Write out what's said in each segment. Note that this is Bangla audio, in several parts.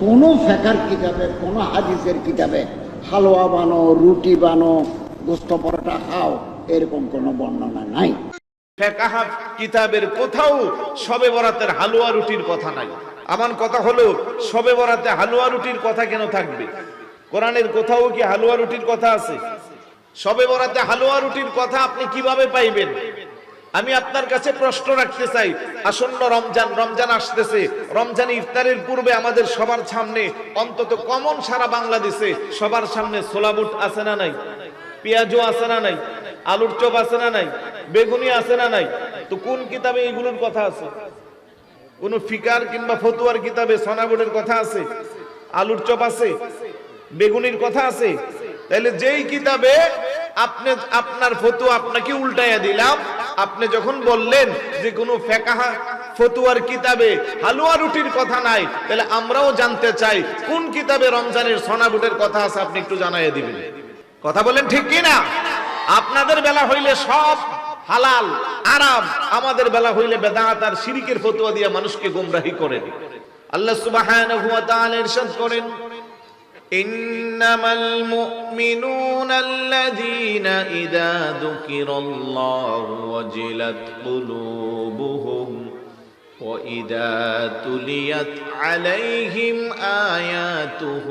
কোনো ফেকার কিতাবে, কোনো হাদিসের কিতাবে হালুয়া বানো, রুটি বানো, গোস্ত পরোটা খাও, এরকম কোনো বর্ণনা নাই। ফেকাহা কিতাবের কোথাও সবে বরাতের হালুয়া রুটির কথা নাই। আমার কথা হলো সবে বরাতে হালুয়া রুটির কথা কেন থাকবে? কোরআনের কোথাও কি হালুয়া রুটির কথা আছে? সবে বরাতে হালুয়া রুটির কথা আপনি কীভাবে পাইবেন? আমি আপনার কাছে প্রশ্ন রাখতে চাই। আসন্ন রমজান রমজান আসতেছে। রমজান ইফতারের পূর্বে আমাদের সবার সামনে অন্তত কমন সারা বাংলাদেশে সবার সামনে ছোলা বুট আছে না নাই? পেঁয়াজও আছে না নাই? আলুর চপ আছে না নাই? বেগুনি আছে না নাই? তো কোন কিতাবে এগুলোর কথা আছে? কোন ফিকার কিংবা ফতুয়ার কিতাবে সোনাবুটের কথা আছে? আলুর চপ আছে? বেগুনির কথা আছে? তাহলে যেই কিতাবে আপনি আপনার ফতুয়া আপনাকে উল্টাইয়া দিলাম আপনি যখন বললেন যে কোনো ফেকাহা, ফতুয়ার কিতাবে হালুয়া রুটির কথা নাই, তাহলে আমরাও জানতে চাই কোন কিতাবে রমজানের সোনাবুটের কথা আছে আপনি একটু জানাইয়া দিবেন। কথা বলেন ঠিক কি না? আপনাদের বেলা হইলে সব হালাল, আরাম, আমাদের বেলা হইলে বেদাত আর শিরিকের ফতুয়া দিয়ে মানুষকে গোমরাহি করেন আল্লাহ ইরশাদ করেন إنما المؤمنون الذين إذا ذكر الله وجلت قلوبهم وإذا تليت عليهم آياته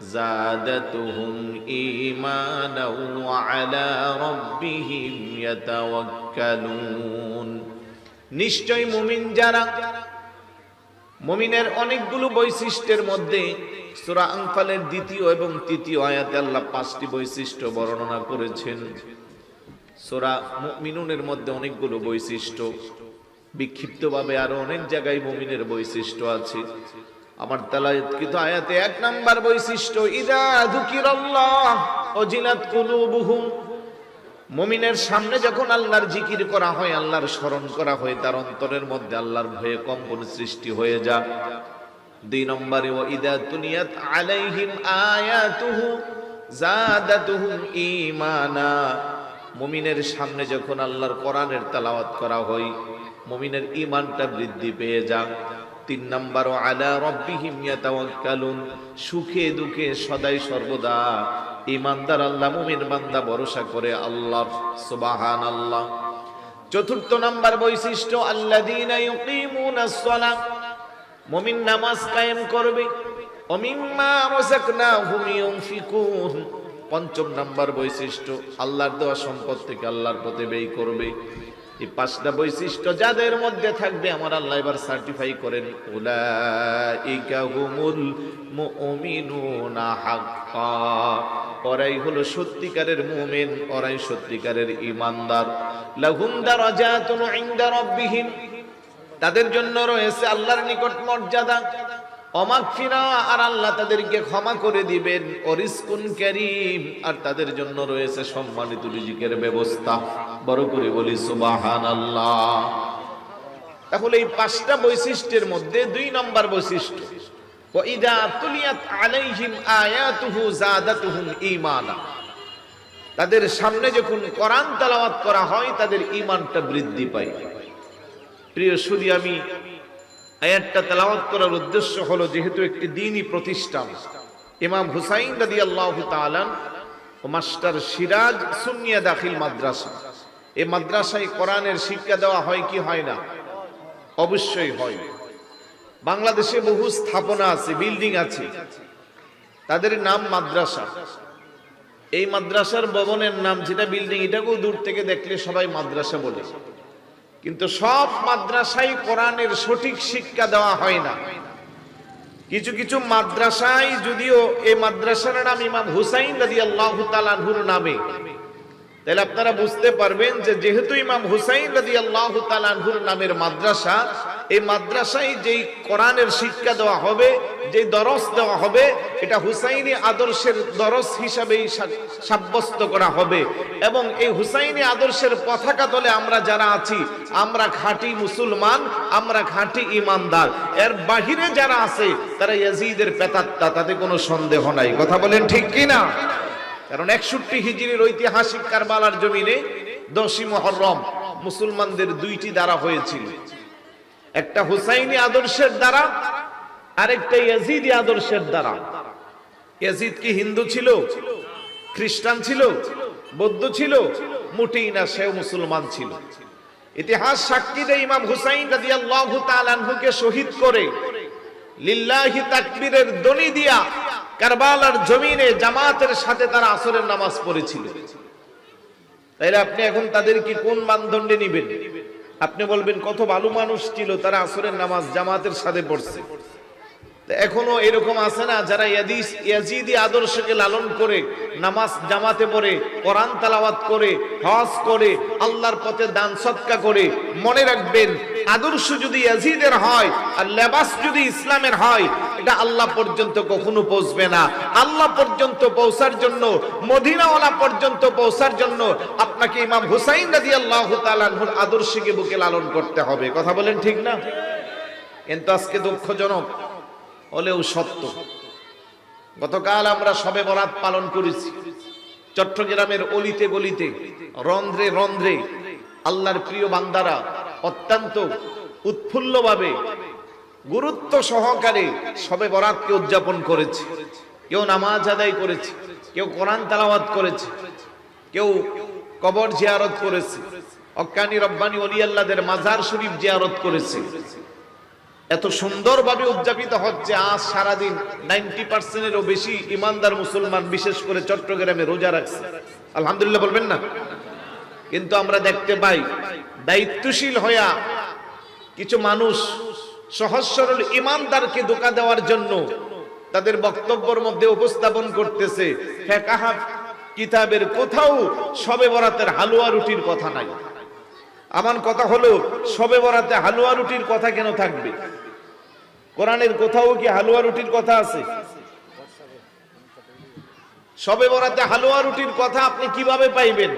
زادتهم إيمانا وعلى ربهم يتوكلون نشجي مؤمن جرى মুমিনের অনেকগুলো বৈশিষ্ট্যের মধ্যে সূরা আনফালের দ্বিতীয় এবং তৃতীয় আয়াতে আল্লাহ পাঁচটি বৈশিষ্ট্য বর্ণনা করেছেন। সূরা মুমিনুনের মধ্যে অনেকগুলো বৈশিষ্ট্য, বিক্ষিপ্তভাবে আরও অনেক জায়গায় মমিনের বৈশিষ্ট্য আছে। আমার তালায়তকৃত আয়াতে এক নাম্বার বৈশিষ্ট্য, ইদা যুকিরাল্লাহ ওজিলাত কুলুবুহুম মুমিনের সামনে যখন আল্লাহর জিকির করা হয়, আল্লাহর স্মরণ করা হয়, তার অন্তরের মধ্যে আল্লাহর ভয়ে কম্পন সৃষ্টি হয়ে যা দুই নম্বরে ও ইদা তুনিয়াত আলাইহিম আয়াতুহু জাদাতুহুম ঈমানা। মুমিনের সামনে যখন আল্লাহর কোরআনের তেলাওয়াত করা হয়, মুমিনের ঈমানটা বৃদ্ধি পেয়ে যা তিন নাম্বার ও আলা রব্বিহিম ইয়াতাওয়াক্কালুন। সুখে দুঃখে সদাই সর্বদা ইমানদার আল্লাহ, মুমিন বান্দা ভরসা করে আল্লাহ সুবাহান আল্লাহ চতুর্থ নাম্বার বৈশিষ্ট্য সালাহ মুমিন নামাজ কায়েম করবে। পঞ্চম নাম্বার বৈশিষ্ট্য, আল্লাহর দেওয়া সম্পদ থেকে আল্লাহর পথে ব্যয় করবে। এই পাঁচটা বৈশিষ্ট্য যাদের মধ্যে থাকবে, আমার আল্লাহ এবার সার্টিফাই করেন, উলাইকা হুমুল মুমিনুনা হাক্কা। ওরাই হলো সত্যিকারের মুমিন, ওরাই সত্যিকারের ইমানদার লাহুম দারাজাতুন ইনদা তাদের জন্য রয়েছে আল্লাহর নিকট মর্যাদা। অমাগফিরা, আর আল্লাহ তাদেরকে ক্ষমা করে দিবেন। অরিসকুন করিম, আর তাদের জন্য রয়েছে সম্মানিত রিজিকের ব্যবস্থা। বড় করে বলি সুবাহান আল্লাহ তাহলে এই পাঁচটা বৈশিষ্ট্যের মধ্যে দুই নম্বর বৈশিষ্ট্য। وَإِذَا تُلِيَتْ عَلَيْهِمْ آيَاتُهُ زَادَتْهُمْ ঈমানা তাদের সামনে যখন কোরআন তেলাওয়াত করা হয় তাদের ঈমানটা বৃদ্ধি পায় প্রিয় সুদী আমি আয়াতটা তেলাওয়াত করার উদ্দেশ্য হলো যেহেতু একটি দিনই প্রতিষ্ঠান ইমাম হুসাইন রাদি আল্লাহ তালান ও মাস্টার সিরাজ সুন্নিয়া দাখিল মাদ্রাসা এই মাদ্রাসায় কোরআনের শিক্ষা দেওয়া হয় কি হয় না অবশ্যই হয় বাংলাদেশে বহু স্থাপনা আছে বিল্ডিং আছে। তাদের নাম মাদ্রাসা। এই মাদ্রাসার ভবনের নাম যেটা বিল্ডিং এটাকেও দূর থেকে দেখলে সবাই মাদ্রাসা বলে। কিন্তু সব মাদ্রাসায় কোরআনের সঠিক শিক্ষা দেওয়া হয় না। কিছু কিছু মাদ্রাসায় যদিও এই মাদ্রাসার নাম ইমাম হুসাইন রাজি আল্লাহ তালাহুর নামে। তাহলে আপনারা বুঝতে পারবেন যে যেহেতু ইমাম হুসাইন রাজি আল্লাহ তালাহুর নামের মাদ্রাসা এই মাদ্রাসায় যেই কোরআনের শিক্ষা দেওয়া হবে যে দরস দেওয়া হবে, এটা হুসাইনি আদর্শের দরস হিসাবেই সাব্যস্ত করা হবে। এবং এই হুসাইনি আদর্শের পতাকা তলে আমরা যারা আছি, আমরা খাঁটি মুসলমান, আমরা খাঁটি ইমানদার। এর বাহিরে যারা আছে, তারা ইয়াজিদের পেতাত্তা, তাতে কোনো সন্দেহ নাই। কথা বলেন ঠিক কি না কারণ একষট্টি হিজরির ঐতিহাসিক কারবালার জমিনে দশই মহরম মুসলমানদের দুইটি দ্বারা হয়েছিল। একটা হুসাইনি আদর্শের দ্বারা, আরেকটা ইয়াজিদি আদর্শের দ্বারা। ইয়াজিদ কি হিন্দু ছিল? খ্রিস্টান ছিল? বৌদ্ধ ছিল? মোটেই না, সেও মুসলমান ছিল। ইতিহাস সাক্ষী দেয় ইমাম হুসাইন রাদিয়াল্লাহু তাআলা আনহুকে শহীদ করে। লিল্লাহি তাকবীরের দনি দিয়া কারবালার জমিনে জামাতের সাথে তারা আসরের নামাজ পড়েছিল। তাইলে আপনি এখন তাদের কি কোন মানদণ্ডে নিবেন? আপনি বলবেন, কত ভালো মানুষ ছিল, তারা আসরের নামাজ জামাতের সাথে পড়ছে। এখনও এরকম আছে না, যারা ইয়াজিদি আদর্শকে লালন করে, নামাজ জামাতে পড়ে, কোরআন তালাওয়াত করে, হজ করে, আল্লাহর পথে দান সৎকা করে, মনে রাখবেন আদর্শ যদি ইয়াজিদের হয় আর লেবাস যদি ইসলামের হয়, এটা আল্লাহ পর্যন্ত কখনো পৌঁছবে না। আল্লাহ পর্যন্ত পৌঁছার জন্য, মদিনাওয়ালা পর্যন্ত পৌঁছার জন্য আপনাকে ইমাম হুসাইন রাদিয়াল্লাহু তাআলার আদর্শকে বুকে লালন করতে হবে। কথা বলেন ঠিক না? কিন্তু আজকে দুঃখজনক, হলেও সত্য। গতকাল আমরা সবে বরাত পালন করেছি। চট্টগ্রামের অলিতে গলিতে, রন্ধ্রে রন্ধ্রে আল্লাহর প্রিয় বান্দারা অত্যন্ত উৎফুল্লভাবে গুরুত্ব সহকারে সবে বরাতকে উদযাপন করেছে। কেউ নামাজ আদায় করেছে, কেউ কোরআন তালাওয়াত করেছে, কেউ কবর জিয়ারত করেছে অক্কানি রব্বানি অলি আল্লাহদের মাজার শরীফ জিয়ারত করেছে। এত সুন্দরভাবে উদযাপিত হচ্ছে, আজ সারাদিন নাইনটি পার্সেন্টেরও বেশি ইমানদার মুসলমান, বিশেষ করে চট্টগ্রামে রোজা রাখছে। আলহামদুলিল্লাহ বলবেন না? কিন্তু আমরা দেখতে পাই দায়িত্বশীল হইয়া কিছু মানুষ সহজ সরল ইমানদারকে ধোকা দেওয়ার জন্য তাদের বক্তব্যের মধ্যে উপস্থাপন করতেছে, ফেকাহা কিতাবের কোথাও সবে বরাতের হালুয়া রুটির কথা নাই। আমার কথা হলো সবে বরাতে হালুয়া রুটির কথা কেন থাকবে? কোরআনের কোথাও কি হালুয়া রুটির কথা আছে? সবে বরাতে হালুয়া রুটির কথা আপনি কীভাবে পাইবেন?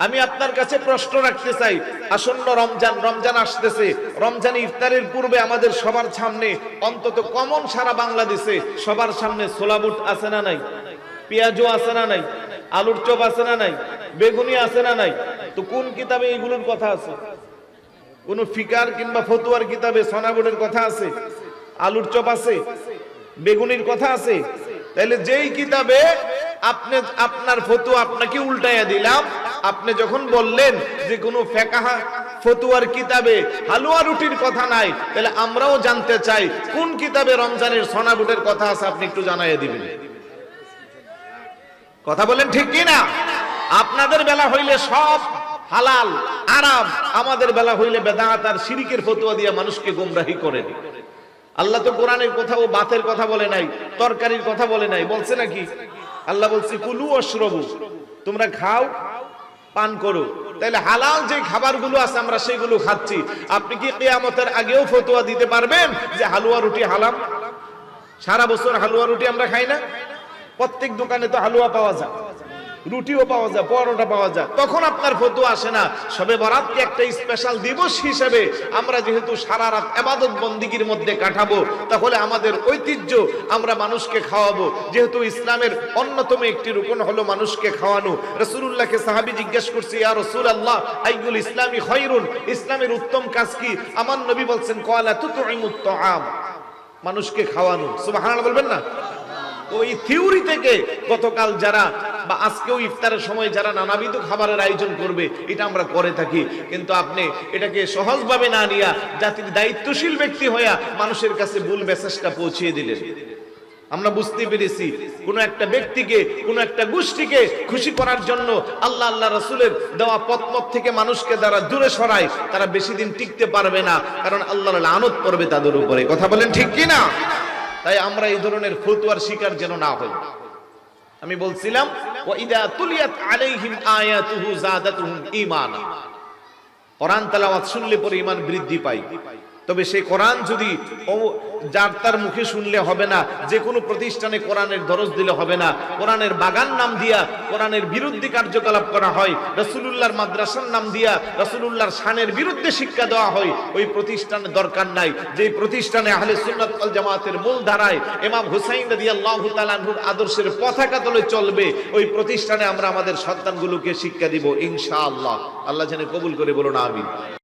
আমি আপনার কাছে প্রশ্ন রাখতে চাই। আসন্ন রমজান রমজান আসতেছে। রমজান ইফতারের পূর্বে আমাদের সবার সামনে অন্তত কমন সারা বাংলাদেশে সবার সামনে সোলাবুট আছে না নাই? পেঁয়াজও আছে না নাই? আলুর চপ আছে না নাই? বেগুনি আছে না নাই? তো কোন কিতাবে এগুলোর কথা আছে? কোন ফিকার কিংবা ফতুয়ার কিতাবে সোনাবুটের কথা আছে? আলুর চপ আছে? বেগুনির কথা আছে? তাহলে যেই কিতাবে আপনি আপনার ফতুয়া আপনাকে উল্টাইয়া দিলাম আপনি যখন বললেন যে কোনো ফেকাহা, ফতুয়ার কিতাবে হালুয়া রুটির কথা নাই, তাহলে আমরাও জানতে চাই কোন কিতাবে রমজানের সোনাবুটের কথা আছে, আপনি একটু জানাইয়া দিবেন। কথা বলেন ঠিক কি না আপনাদের বেলা হইলে সব হালাল, আরাম, আমাদের বেলা হইলে বেদাত আর শিরিকের ফতুয়া দিয়ে মানুষকে গুমরাহি করে আল্লাহ তো কোরআনের কোথাও বাতের কথা বলে নাই, তরকারির কথা বলে নাই, বলছে নাকি? আল্লাহ বলছে, কুলু অশ্রবু, তোমরা খাও পান করো। তাহলে হালাল যে খাবারগুলো আছে আমরা সেগুলো খাচ্ছি। আপনি কি কেয়ামতের আগেও ফতোয়া দিতে পারবেন যে হালুয়া রুটি হালাম সারা বছর হালুয়া রুটি আমরা খাই না? প্রত্যেক দোকানে তো হালুয়া পাওয়া যায়। রুটিও পাওয়া যায়, পরোটা পাওয়া যায়। তখন আপনার ফতুয়া আসে না। সবে বরাতকে একটা স্পেশাল দিবস হিসেবে আমরা যেহেতু সারা রাত এবাদত বন্দিগির মধ্যে কাটাবো, তাহলে আমাদের ঐতিহ্য আমরা মানুষকে খাওয়াবো। যেহেতু ইসলামের অন্যতম একটি রুকন হলো মানুষকে খাওয়ানো। রসুল্লাহকে সাহাবি জিজ্ঞেস করছি, ইয়া রসুল আল্লাহ আইগুল ইসলামী খৈরুন ইসলামের উত্তম কাজ কি? আমার নবী বলছেন কয়লা তুতুইমুত আম মানুষকে খাওয়ানো। সুবহানাল্লাহ বলবেন না? ওই থিওরি থেকে গতকাল যারা বা আজকেও ইফতারের সময় যারা নানাবিধ খাবারের আয়োজন করবে, এটা আমরা করে থাকি। কিন্তু আপনি এটাকে সহজভাবে না নিয়া জাতির দায়িত্বশীল ব্যক্তি হইয়া মানুষের কাছে ভুল মেসেজটা পৌঁছিয়ে দিলেন। আমরা বুঝতে পেরেছি, কোন একটা ব্যক্তিকে, কোন একটা গোষ্ঠীকে খুশি করার জন্য আল্লাহ আল্লাহ রসুলের দেওয়া পথমত থেকে মানুষকে দ্বারা দূরে সরায়, তারা বেশি দিন টিকতে পারবে না, কারণ আল্লাহর আনত পড়বে তাদের উপরে। কথা বলেন ঠিক কি না তাই আমরা এই ধরনের ফতুয়ার শিকার যেন না হই। আমি বলছিলাম, ওয়াইদা তুলিয়াত আলাইহিম আয়াতুহু যাদাতুহুম ঈমানা। কোরআন তেলাওয়াত শুনলে পরে ঈমান বৃদ্ধি পায়। তবে সেই কোরআন যদি যার তার মুখে শুনলে হবে না, যে কোনো প্রতিষ্ঠানে কোরআনের দরজ দিলে হবে না। কোরআনের বাগান নাম দিয়া কোরআনের বিরুদ্ধে কার্যকলাপ করা হয়, রসুলুল্লাহর মাদ্রাসার নাম দিয়া রসুলুল্লাহর শানের বিরুদ্ধে শিক্ষা দেওয়া হয়, ওই প্রতিষ্ঠানে দরকার নাই। যে প্রতিষ্ঠানে আহলে সুন্নাত আল জামাতের মূল ধারায় এমাম হুসাইন রাদিয়াল্লাহু তাআলা আনহুর আদর্শের পতাকা তলে চলবে, ওই প্রতিষ্ঠানে আমরা আমাদের সন্তানগুলোকে শিক্ষা দিব, ইনশাআল্লাহ। আল্লাহ যেন কবুল করে বলুন, আমিন।